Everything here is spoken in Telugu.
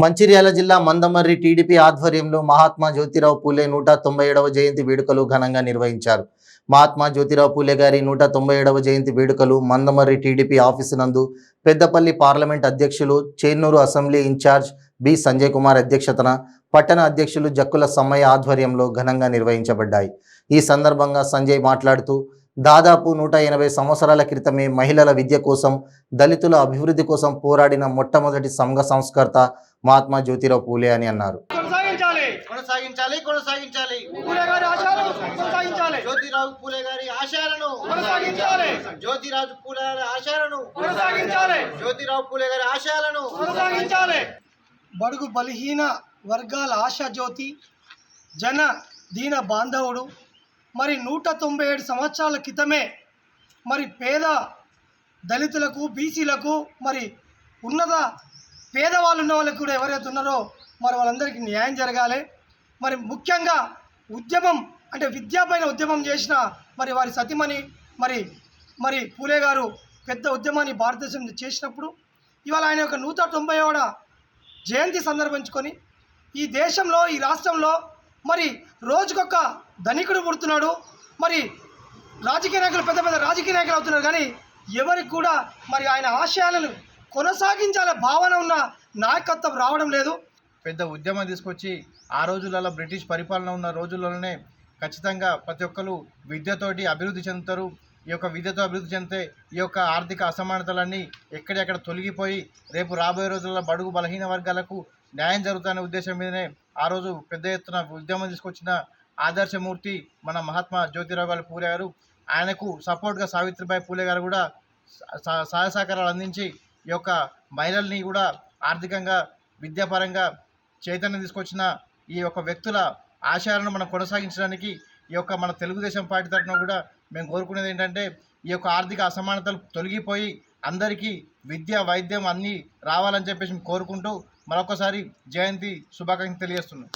మంచిర్యాల జిల్లా మందమర్రి టీడీపీ ఆధ్వర్యంలో మహాత్మా జ్యోతిరావు పూలే నూట తొంభై ఏడవ జయంతి వేడుకలు ఘనంగా నిర్వహించారు. మహాత్మా జ్యోతిరావు పూలే గారి నూట తొంభై ఏడవ జయంతి వేడుకలు మందమర్రి టీడీపీ ఆఫీసు నందు పెద్దపల్లి పార్లమెంట్ అధ్యక్షులు Chennur assembly incharge B Sanjay Kumar అధ్యక్షతన పట్టణ అధ్యక్షులు జక్కుల సమ్మయ్య ఆధ్వర్యంలో ఘనంగా నిర్వహించబడ్డాయి. ఈ సందర్భంగా సంజయ్ మాట్లాడుతూ దాదాపు నూట ఎనభై సంవత్సరాల క్రితమే మహిళల విద్య కోసం దళితుల అభివృద్ధి కోసం పోరాడిన మొట్టమొదటి సంఘ సంస్కర్త మహాత్మా జ్యోతిరావు పూలే అని అన్నారు. కొనసాగించాలి. కొనసాగించాలి కొనసాగించాలి. పూలే గారి ఆశయాలు కొనసాగించాలి. జ్యోతిరావు పూలే గారి ఆశయాలను కొనసాగించాలి. జ్యోతిరాజు పూలే గారి ఆశయాలను కొనసాగించాలి. జ్యోతిరావు పూలే గారి ఆశయాలను కొనసాగించాలి. బడుగు బలహీన వర్గాల ఆశా జ్యోతి జన దీన బాంధవుడు మరి నూట తొంభై ఏడు సంవత్సరాల క్రితమే మరి పేద దళితులకు బీసీలకు మరి ఉన్నత పేదవాళ్ళు ఉన్న వాళ్ళకు కూడా ఎవరైతే ఉన్నారో మరి వాళ్ళందరికీ న్యాయం జరగాలి. మరి ముఖ్యంగా ఉద్యమం అంటే విద్యాపైన ఉద్యమం చేసిన మరి వారి సతీమణి మరి మరి పూలే గారు పెద్ద ఉద్యమాన్ని భారతదేశం చేసినప్పుడు ఇవాళ ఆయన యొక్క నూట తొంభై ఏడ జయంతి సందర్భించుకొని ఈ దేశంలో ఈ రాష్ట్రంలో మరి రోజుకొక ధనికుడు పుడుతున్నాడు. మరి రాజకీయ నాయకులు పెద్ద పెద్ద రాజకీయ నాయకులు అవుతున్నారు కానీ ఎవరికి కూడా మరి ఆయన ఆశయాలను కొనసాగించాలే భావన ఉన్న నాయకత్వం రావడం లేదు. పెద్ద ఉద్యమం తీసుకొచ్చి ఆ రోజులలో బ్రిటిష్ పరిపాలన ఉన్న రోజులలోనే ఖచ్చితంగా ప్రతి ఒక్కరు విద్యతోటి అభివృద్ధి చెందుతారు. ఈ యొక్క విద్యతో అభివృద్ధి చెందితే ఈ యొక్క ఆర్థిక అసమానతలన్నీ ఎక్కడెక్కడ తొలగిపోయి రేపు రాబోయే రోజుల్లో బడుగు బలహీన వర్గాలకు న్యాయం జరుగుతున్న ఉద్దేశం మీదనే ఆ రోజు పెద్ద ఎత్తున ఉద్యమం తీసుకొచ్చిన ఆదర్శమూర్తి మన మహాత్మా జ్యోతిరావు గారు పూలే గారు ఆయనకు సపోర్ట్గా సావిత్రిబాయి పూలే గారు కూడా సహ- సహాయ సహకారాలు అందించి ఈ యొక్క మహిళల్ని కూడా ఆర్థికంగా విద్యాపరంగా చైతన్యం తీసుకొచ్చిన ఈ యొక్క వ్యక్తుల ఆశయాలను మనం కొనసాగించడానికి ఈ యొక్క మన తెలుగుదేశం పార్టీ తరఫున కూడా మేము కోరుకునేది ఏంటంటే ఈ యొక్క ఆర్థిక అసమానతలు తొలగిపోయి అందరికీ విద్య వైద్యం అన్నీ రావాలని చెప్పేసి మేము కోరుకుంటూ మరొకసారి జయంతి శుభాకాంక్షలు తెలియజేస్తున్నాం.